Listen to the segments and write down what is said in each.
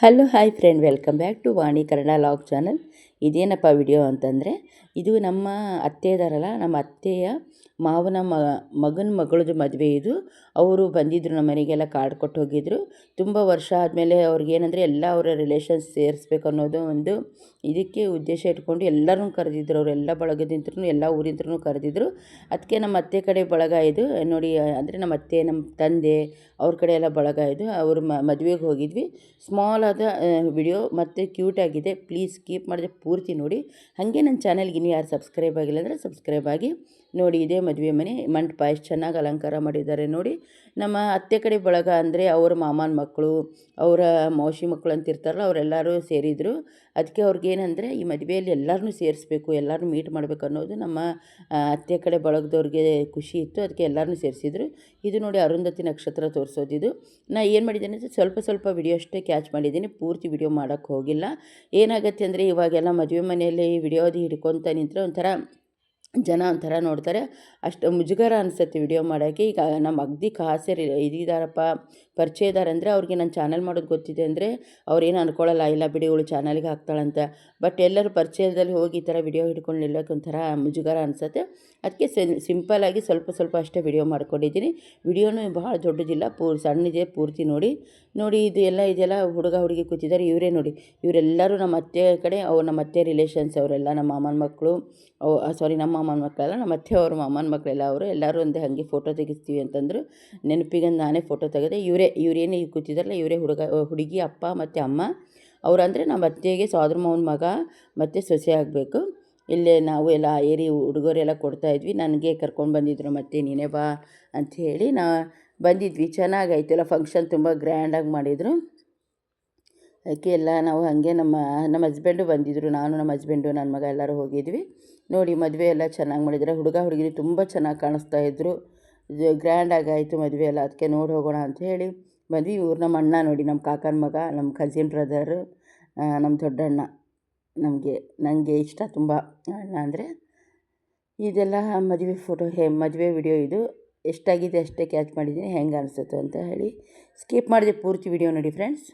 hello hi friend welcome back to Vani Kannada vlog channel ಇದೇನಪ್ಪ video ಅಂತಂದರೆ, ಇದು ನಮ್ಮ ಅತ್ತೆದಾರಲ್ಲ, ನಮ್ಮ ಅತ್ತೆಯ ಮಾವನ ಮಗನ ಮಗಳದ್ದು ಮದುವೆ ಇದು. ಅವರು ಬಂದಿದ್ದರು ನಮ್ಮ ಮನೆಗೆಲ್ಲ ಕಾರ್ಡ್ ಕೊಟ್ಟು ಹೋಗಿದ್ದರು ತುಂಬ ವರ್ಷ ಆದಮೇಲೆ ಅವ್ರಿಗೇನಂದರೆ ಎಲ್ಲ ಅವರ ರಿಲೇಷನ್ಸ್ ಸೇರಿಸ್ಬೇಕು ಅನ್ನೋದು ಒಂದು ಇದಕ್ಕೆ ಉದ್ದೇಶ ಇಟ್ಕೊಂಡು ಎಲ್ಲರನ್ನೂ ಕರೆದಿದ್ರು. ಅವರೆಲ್ಲ ಬಳಗದಿಂದ್ರೂ ಎಲ್ಲ ಊರಿಂದ್ರೂ ಕರೆದಿದ್ರು. ಅದಕ್ಕೆ ನಮ್ಮ ಅತ್ತೆ ಕಡೆ ಬಳಗ ಇದು. ನೋಡಿ, ಅಂದರೆ ನಮ್ಮ ಅತ್ತೆ, ನಮ್ಮ ತಂದೆ, ಅವ್ರ ಕಡೆ ಎಲ್ಲ ಬಳಗ ಇದು. ಅವರು ಮದುವೆಗೆ ಹೋಗಿದ್ವಿ. ಸ್ಮಾಲ್ ಆದ ವಿಡಿಯೋ ಮತ್ತು ಕ್ಯೂಟ್ ಆಗಿದೆ. ಪ್ಲೀಸ್ ಕೀಪ್ ಮಾಡಿದ್ರೆ ಪೂರ್ತಿ ನೋಡಿ. ಹಾಗೆ ನನ್ನ ಚಾನಲ್ಗೆ ಇನ್ನೂ ಯಾರು ಸಬ್ಸ್ಕ್ರೈಬ್ ಆಗಿಲ್ಲ ಅಂದರೆ ಸಬ್ಸ್ಕ್ರೈಬ್ ಆಗಿ ನೋಡಿ. ಇದೇ ಮದುವೆ ಮನೆ, ಮಂಟಪ ಎಷ್ಟು ಚೆನ್ನಾಗಿ ಅಲಂಕಾರ ಮಾಡಿದ್ದಾರೆ ನೋಡಿ. ನಮ್ಮ ಅತ್ತೆ ಕಡೆ ಬಳಗ ಅಂದರೆ ಅವ್ರ ಮಾಮನ ಮಕ್ಕಳು, ಅವರ ಮೌಸಿ ಮಕ್ಕಳು ಅಂತಿರ್ತಾರಲ್ಲ, ಅವರೆಲ್ಲರೂ ಸೇರಿದರು. ಅದಕ್ಕೆ ಅವ್ರಿಗೇನಂದರೆ ಈ ಮದುವೆಯಲ್ಲಿ ಎಲ್ಲರನ್ನೂ ಸೇರಿಸ್ಬೇಕು ಎಲ್ಲರನ್ನೂ ಮೀಟ್ ಮಾಡಬೇಕು ಅನ್ನೋದು ನಮ್ಮ ಅತ್ತೆ ಕಡೆ ಬಳಗದವ್ರಿಗೆ ಖುಷಿ ಇತ್ತು. ಅದಕ್ಕೆ ಎಲ್ಲರನ್ನೂ ಸೇರಿಸಿದ್ರು. ಇದು ನೋಡಿ ಅರುಂಧತಿ ನಕ್ಷತ್ರ ತೋರಿಸೋದಿದು ನಾ ಏನು ಮಾಡಿದ್ದೇನೆ ಅಂದರೆ, ಸ್ವಲ್ಪ ಸ್ವಲ್ಪ ವಿಡಿಯೋ ಅಷ್ಟೇ ಕ್ಯಾಚ್ ಮಾಡಿದ್ದೀನಿ. ಪೂರ್ತಿ ವಿಡಿಯೋ ಮಾಡೋಕ್ಕೆ ಹೋಗಿಲ್ಲ. ಏನಾಗುತ್ತೆ ಅಂದರೆ, ಇವಾಗೆಲ್ಲ ಮದುವೆ ಮನೆಯಲ್ಲಿ ವಿಡಿಯೋದು ಹಿಡ್ಕೊತ ನಿಂತರೆ ಒಂಥರ ಜನ ಒಂಥರ ನೋಡ್ತಾರೆ. ಅಷ್ಟು ಮುಜುಗರ ಅನಿಸುತ್ತೆ ವಿಡಿಯೋ ಮಾಡೋಕ್ಕೆ ಈಗ ನಮ್ಮ ಅಗ್ದಿ ಕಾಸೆ ಪರಿಚಯ ಇದ್ದಾರೆ ಅಂದರೆ ಅವ್ರಿಗೆ ನಾನು ಚಾನಲ್ ಮಾಡೋದು ಗೊತ್ತಿದೆ ಅಂದರೆ ಅವ್ರೇನು ಅಂದ್ಕೊಳ್ಳಲ್ಲ ಇಲ್ಲ ಬಿಡಿ ಇವಳು ಚಾನಲ್ಗೆ ಹಾಕ್ತಾಳಂತ. ಬಟ್ ಎಲ್ಲರೂ ಪರಿಚಯದಲ್ಲಿ ಹೋಗಿ ಈ ಥರ ವಿಡಿಯೋ ಹಿಡ್ಕೊಂಡು ನಿಲ್ಲೋಕೆ ಒಂಥರ ಮುಜುಗರ ಅನಿಸುತ್ತೆ. ಅದಕ್ಕೆ ಸಿಂಪಲಾಗಿ ಸ್ವಲ್ಪ ಸ್ವಲ್ಪ ಅಷ್ಟೇ ವಿಡಿಯೋ ಮಾಡ್ಕೊಂಡಿದ್ದೀನಿ. ವಿಡಿಯೋನೂ ಭಾಳ ದೊಡ್ಡದಿಲ್ಲ ಪೂರ್ ಸಣ್ಣದಿದೆ ಪೂರ್ತಿ ನೋಡಿ. ನೋಡಿ ಇದು ಎಲ್ಲ, ಇದೆಲ್ಲ ಹುಡುಗ ಹುಡುಗಿ ಕೂತಿದ್ದಾರೆ, ಇವರೇ ನೋಡಿ. ಇವರೆಲ್ಲರೂ ನಮ್ಮ ಅತ್ತೆ ಕಡೆ ಅವ್ರು ನಮ್ಮ ಅತ್ತೆ ರಿಲೇಷನ್ಸ್, ಅವರೆಲ್ಲ ನಮ್ಮ ಮಾಮನ ಮಕ್ಕಳು ಸಾರಿ ನಮ್ಮ ಮಾಮನ ಮಕ್ಕಳೆಲ್ಲ, ನಮ್ಮ ಅತ್ತೆ ಅವ್ರ ಮಾಮನ ಮಕ್ಕಳೆಲ್ಲ ಅವರು ಎಲ್ಲರೂ ಒಂದೇ ಹಾಗೆ ಫೋಟೋ ತೆಗಿಸ್ತೀವಿ ಅಂತಂದರು. ನೆನಪಿಗೆ ನಾನೇ ಫೋಟೋ ತೆಗೆದೆ. ಇವರೇ ಇವರೇನೇ ಕೂತಿದ್ದಾರಲ್ಲ ಇವರೇ ಹುಡುಗ ಹುಡುಗಿ, ಅಪ್ಪ ಮತ್ತು ಅಮ್ಮ. ಅವರಂದರೆ ನಮ್ಮ ಅತ್ತೆಗೆ ಸೋದರ ಮಾವನ ಮಗ ಮತ್ತು ಸೊಸೆ ಆಗಬೇಕು. ಇಲ್ಲೇ ನಾವು ಎಲ್ಲ ಏರಿ ಹುಡುಗರೆಲ್ಲ ಕೊಡ್ತಾಯಿದ್ವಿ ನನಗೆ ಕರ್ಕೊಂಡು ಬಂದಿದ್ರು ಮತ್ತೆ ನೀನೇ ಬಾ ಅಂಥೇಳಿ ನಾ ಬಂದಿದ್ವಿ. ಚೆನ್ನಾಗಾಯ್ತು ಎಲ್ಲ ಫಂಕ್ಷನ್ ತುಂಬ ಗ್ರ್ಯಾಂಡಾಗಿ ಮಾಡಿದರು. ಅದಕ್ಕೆ ಎಲ್ಲ ನಾವು ಹಾಗೆ ನಮ್ಮ ನಮ್ಮ ಹಸ್ಬೆಂಡು ಬಂದಿದ್ದರು ನಾನು ನಮ್ಮ ಹಸ್ಬೆಂಡು ನನ್ನ ಮಗ ಎಲ್ಲರೂ ಹೋಗಿದ್ವಿ. ನೋಡಿ ಮದುವೆ ಎಲ್ಲ ಚೆನ್ನಾಗಿ ಮಾಡಿದ್ದಾರೆ ಹುಡುಗ ಹುಡುಗಿ ತುಂಬ ಚೆನ್ನಾಗಿ ಕಾಣಿಸ್ತಾ ಇದ್ದರು ಗ್ರ್ಯಾಂಡಾಗಿ ಆಯಿತು ಮದುವೆ ಎಲ್ಲ, ಅದಕ್ಕೆ ನೋಡಿ ಹೋಗೋಣ ಅಂತ ಹೇಳಿ ಬಂದ್ವಿ. ಇವ್ರು ನಮ್ಮ ಅಣ್ಣ ನೋಡಿ, ನಮ್ಮ ಕಾಕನ ಮಗ, ನಮ್ಮ ಕಸಿನ್ ಬ್ರದರು ನಮ್ಮ ದೊಡ್ಡಣ್ಣ. ನಮಗೆ ನನಗೆ ಇಷ್ಟ ತುಂಬ ಅಣ್ಣ ಅಂದರೆ. ಇದೆಲ್ಲ ಮದುವೆ ಫೋಟೋ ಹೇ, ಮದುವೆ ವಿಡಿಯೋ ಇದು. ಎಷ್ಟಾಗಿದೆ ಅಷ್ಟೇ ಕ್ಯಾಚ್ ಮಾಡಿದ್ದೀನಿ, ಹೆಂಗೆ ಅನಿಸುತ್ತೋ ಅಂತ ಹೇಳಿ. ಸ್ಕಿಪ್ ಮಾಡಿದೆ ಪೂರ್ತಿ ವಿಡಿಯೋ ನೋಡಿ ಫ್ರೆಂಡ್ಸ್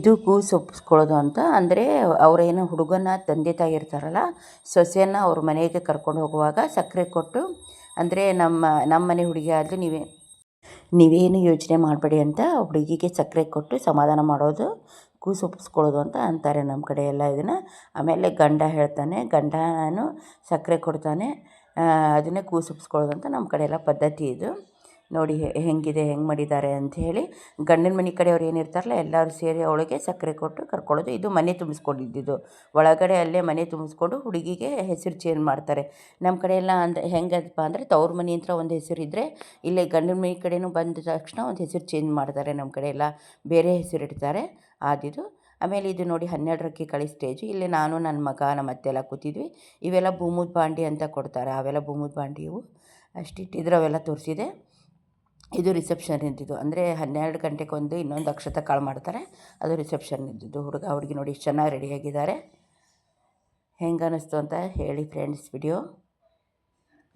ಇದು ಸೊಪ್ಪಿಸ್ಕೊಳ್ಳೋದು ಅಂತ. ಅಂದರೆ ಅವರೇನು ಹುಡುಗನ ತಂದೆ ತಾಯಿ ಇರ್ತಾರಲ್ಲ, ಸೊಸೆಯನ್ನು ಅವ್ರ ಮನೆಗೆ ಕರ್ಕೊಂಡು ಹೋಗುವಾಗ ಸಕ್ಕರೆ ಕೊಟ್ಟು, ಅಂದರೆ ನಮ್ಮ ನಮ್ಮ ಮನೆ ಹುಡುಗಿ ಆದರೆ ನೀವೇ, ನೀವೇನು ಯೋಚನೆ ಮಾಡಬೇಡಿ ಅಂತ ಹುಡುಗಿಗೆ ಸಕ್ಕರೆ ಕೊಟ್ಟು ಸಮಾಧಾನ ಮಾಡೋದು ಕೂಸು ಒಪ್ಪಿಸ್ಕೊಳ್ಳೋದು ಅಂತ ಅಂತಾರೆ ನಮ್ಮ ಕಡೆ ಎಲ್ಲ ಇದನ್ನು. ಆಮೇಲೆ ಗಂಡ ಹೇಳ್ತಾನೆ, ಗಂಡ ನಾನು ಸಕ್ಕರೆ ಕೊಡ್ತಾನೆ ಅದನ್ನೇ ಕೂಸು ಒಪ್ಪಿಸ್ಕೊಳ್ಳೋದು ಅಂತ ನಮ್ಮ ಕಡೆ ಎಲ್ಲ ಪದ್ಧತಿ ಇದು. ನೋಡಿ ಹೇಗಿದೆ, ಹೆಂಗೆ ಮಾಡಿದ್ದಾರೆ ಅಂಥೇಳಿ ಗಂಡನ ಮನೆ ಕಡೆಯವ್ರು ಏನಿರ್ತಾರಲ್ಲ ಎಲ್ಲರೂ ಸೇರಿ ಅವಳಿಗೆ ಸಕ್ಕರೆ ಕೊಟ್ಟು ಕರ್ಕೊಳ್ಳೋದು. ಇದು ಮನೆ ತುಂಬಿಸ್ಕೊಂಡಿದ್ದು ಒಳಗಡೆ ಅಲ್ಲೇ ಮನೆ ತುಂಬಿಸ್ಕೊಂಡು ಹುಡುಗಿಗೆ ಹೆಸರು ಚೇಂಜ್ ಮಾಡ್ತಾರೆ. ನಮ್ಮ ಕಡೆ ಎಲ್ಲ ಹೆಂಗಪ್ಪ ಅಂದರೆ ತವ್ರ ಮನೆ ಹತ್ರ ಒಂದು ಹೆಸರು ಇದ್ದರೆ ಇಲ್ಲೇ ಗಂಡನ ಮನೆ ಕಡೆಯೂ ಬಂದ ತಕ್ಷಣ ಒಂದು ಹೆಸರು ಚೇಂಜ್ ಮಾಡ್ತಾರೆ ನಮ್ಮ ಕಡೆ ಎಲ್ಲ ಬೇರೆ ಹೆಸರು ಇಡ್ತಾರೆ. ಆದಿದು. ಆಮೇಲೆ ಇದು ನೋಡಿ ಹನ್ನೆರಡರಕ್ಕೆ ಕಳಿ ಸ್ಟೇಜು. ಇಲ್ಲಿ ನಾನು, ನನ್ನ ಮಗ, ನಮ್ಮ ಅತ್ತೆ ಎಲ್ಲ ಕೂತಿದ್ವಿ. ಇವೆಲ್ಲ ಭೂಮುದ ಬಾಂಡಿ ಅಂತ ಕೊಡ್ತಾರೆ. ಅವೆಲ್ಲ ಭೂಮುದ ಬಾಂಡಿ ಇವು. ಅಷ್ಟಿಟ್ಟಿದ್ರು ಅವೆಲ್ಲ ತೋರಿಸಿದೆ. ಇದು ರಿಸೆಪ್ಷನ್ ಇದ್ದಿದ್ದು. ಅಂದರೆ ಹನ್ನೆರಡು ಗಂಟೆಗೊಂದು ಇನ್ನೊಂದು ಅಕ್ಷತ ಕಾಳು ಮಾಡ್ತಾರೆ. ಅದು ರಿಸೆಪ್ಷನ್ ಇದ್ದಿದ್ದು. ಹುಡುಗ ಹುಡುಗಿ ನೋಡಿ ಎಷ್ಟು ಚೆನ್ನಾಗಿ ರೆಡಿಯಾಗಿದ್ದಾರೆ ಹೆಂಗೆ ಅನ್ನಿಸ್ತು ಅಂತ ಹೇಳಿ ಫ್ರೆಂಡ್ಸ್ ವಿಡಿಯೋ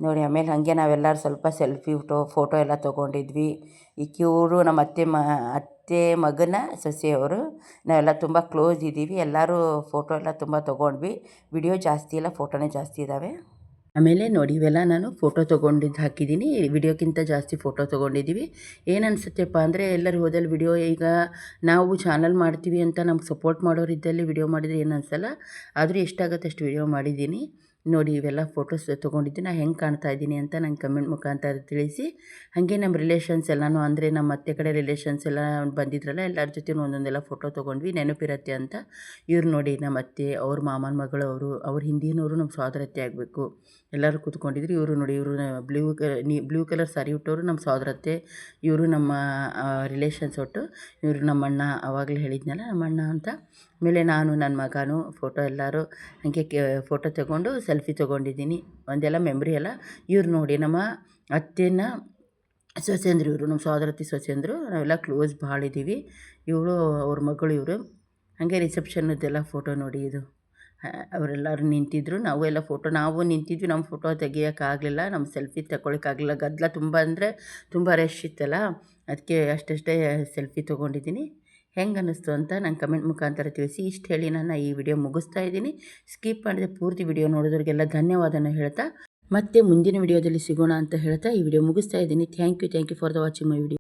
ನೋಡಿ, ಆಮೇಲೆ ಹಾಗೆ ನಾವೆಲ್ಲರೂ ಸ್ವಲ್ಪ ಸೆಲ್ಫಿ ಫೋಟೋ ಫೋಟೋ ಎಲ್ಲ ತೊಗೊಂಡಿದ್ವಿ. ಈ ಕ್ಯೂರು ನಮ್ಮ ಅತ್ತೆ ಮ, ಅತ್ತೆ ಮಗನ ಸೊಸೆಯವರು, ನಾವೆಲ್ಲ ತುಂಬ ಕ್ಲೋಸ್ ಇದ್ದೀವಿ. ಎಲ್ಲರೂ ಫೋಟೋ ಎಲ್ಲ ತುಂಬ ತೊಗೊಂಡ್ವಿ. ವಿಡಿಯೋ ಜಾಸ್ತಿ ಇಲ್ಲ ಫೋಟೋನೇ ಜಾಸ್ತಿ ಇದ್ದಾವೆ ಆಮೇಲೆ ನೋಡಿ, ಇವೆಲ್ಲ ನಾನು ಫೋಟೋ ತೊಗೊಂಡಿದ್ದು ಹಾಕಿದ್ದೀನಿ. ವಿಡಿಯೋಕ್ಕಿಂತ ಜಾಸ್ತಿ ಫೋಟೋ ತೊಗೊಂಡಿದ್ದೀವಿ. ಏನನ್ಸುತ್ತೆಪ್ಪ ಅಂದರೆ, ಎಲ್ಲರೂ ಹೋದಲ್ಲಿ ವಿಡಿಯೋ ಈಗ ನಾವು ಚಾನಲ್ ಮಾಡ್ತೀವಿ ಅಂತ ನಮ್ಗೆ ಸಪೋರ್ಟ್ ಮಾಡೋರು ಇದ್ದಲ್ಲಿ ವಿಡಿಯೋ ಮಾಡಿದರೆ ಏನು ಅನಿಸಲ್ಲ ಆದರೂ ಎಷ್ಟಾಗುತ್ತೆ ಅಷ್ಟು ವಿಡಿಯೋ ಮಾಡಿದ್ದೀನಿ. ನೋಡಿ ಇವೆಲ್ಲ ಫೋಟೋಸ್ ತೊಗೊಂಡಿದ್ದು. ನಾನು ಹೆಂಗೆ ಕಾಣ್ತಾ ಇದ್ದೀನಿ ಅಂತ ನಂಗೆ ಕಮೆಂಟ್ ಮುಖಾಂತರ ತಿಳಿಸಿ. ಹಾಗೆ ನಮ್ಮ ರಿಲೇಷನ್ಸ್ ಎಲ್ಲನೂ ಅಂದರೆ ನಮ್ಮ ಅತ್ತೆ ಕಡೆ ರಿಲೇಷನ್ಸ್ ಎಲ್ಲ ಬಂದಿದ್ರಲ್ಲ, ಎಲ್ಲರ ಜೊತೆ ಒಂದೊಂದೆಲ್ಲ ಫೋಟೋ ತೊಗೊಂಡ್ವಿ. ನೆನಪಿರತ್ತೆ ಅಂತ. ಇವ್ರು ನೋಡಿ ನಮ್ಮ ಅತ್ತೆ, ಅವ್ರ ಮಾಮನ ಮಗಳು, ಅವರು, ಅವ್ರ ಹಿಂದಿನವರು ನಮ್ಮ ಸೋದರತ್ತೆ ಆಗಬೇಕು. ಎಲ್ಲರೂ ಕೂತ್ಕೊಂಡಿದ್ರು. ಇವರು ನೋಡಿ, ಇವರು ಬ್ಲೂ ನೀ ಬ್ಲೂ ಕಲರ್ ಸಾರಿ ಉಟ್ಟವರು ನಮ್ಮ ಸೋದರತ್ತೆ ಇವರು ನಮ್ಮ ರಿಲೇಷನ್ಸ್ ಒಟ್ಟು. ಇವರು ನಮ್ಮ ಅಣ್ಣ ಅವಾಗಲೇ ಹೇಳಿದ್ನಲ್ಲ ನಮ್ಮ ಅಣ್ಣ ಅಂತ. ಆಮೇಲೆ ನಾನು ನನ್ನ ಮಗನೂ ಫೋಟೋ ಎಲ್ಲರೂ ಹಾಗೆ ಫೋಟೋ ತಗೊಂಡು ಸೆಲ್ಫಿ ತೊಗೊಂಡಿದ್ದೀನಿ. ಒಂದೆಲ್ಲ ಮೆಮ್ರಿ ಎಲ್ಲ ಇವ್ರು ನೋಡಿ ನಮ್ಮ ಅತ್ತೆನ ಸೊಸೆಂದ್ರು ಇವರು, ನಮ್ಮ ಸೋದರತ್ತಿ ಸೊಸೆಂದ್ರು ನಾವೆಲ್ಲ ಕ್ಲೋಸ್ ಭಾಳ ಇದ್ದೀವಿ. ಇವಳು, ಅವ್ರ ಮಗಳು ಇವರು. ಹಾಗೆ ರಿಸೆಪ್ಷನ್ನದ್ದೆಲ್ಲ ಫೋಟೋ ನೋಡಿ ಇದು. ಅವರೆಲ್ಲರೂ ನಿಂತಿದ್ದರು ನಾವು ಎಲ್ಲ ಫೋಟೋ ನಾವು ನಿಂತಿದ್ವಿ ನಮ್ಮ ಫೋಟೋ ತೆಗಿಯೋಕ್ಕಾಗಲಿಲ್ಲ ನಮ್ಮ ಸೆಲ್ಫಿ ತಗೊಳಕ್ಕಾಗಲಿಲ್ಲ ಗದ್ದಲ ತುಂಬ ಅಂದರೆ ತುಂಬ ರಶ್ ಇತ್ತಲ್ಲ, ಅದಕ್ಕೆ ಅಷ್ಟಷ್ಟೇ ಸೆಲ್ಫಿ ತೊಗೊಂಡಿದ್ದೀನಿ. ಹೆಂಗೆ ಅನ್ನಿಸ್ತು ಅಂತ ನಾನು ಕಮೆಂಟ್ ಮುಖಾಂತರ ತಿಳಿಸಿ. ಇಷ್ಟು ಹೇಳಿ ನಾನು ಈ ವಿಡಿಯೋ ಮುಗಿಸ್ತಾ ಇದ್ದೀನಿ. ಸ್ಕಿಪ್ ಮಾಡಿದ ಪೂರ್ತಿ ವಿಡಿಯೋ ನೋಡಿದವರಿಗೆಲ್ಲ ಧನ್ಯವಾದನ ಹೇಳ್ತಾ, ಮತ್ತೆ ಮುಂದಿನ ವಿಡಿಯೋದಲ್ಲಿ ಸಿಗೋಣ ಅಂತ ಹೇಳ್ತಾ ಈ ವಿಡಿಯೋ ಮುಗಿಸ್ತಾ ಇದ್ದೀನಿ. Thank you thank you for the watching my video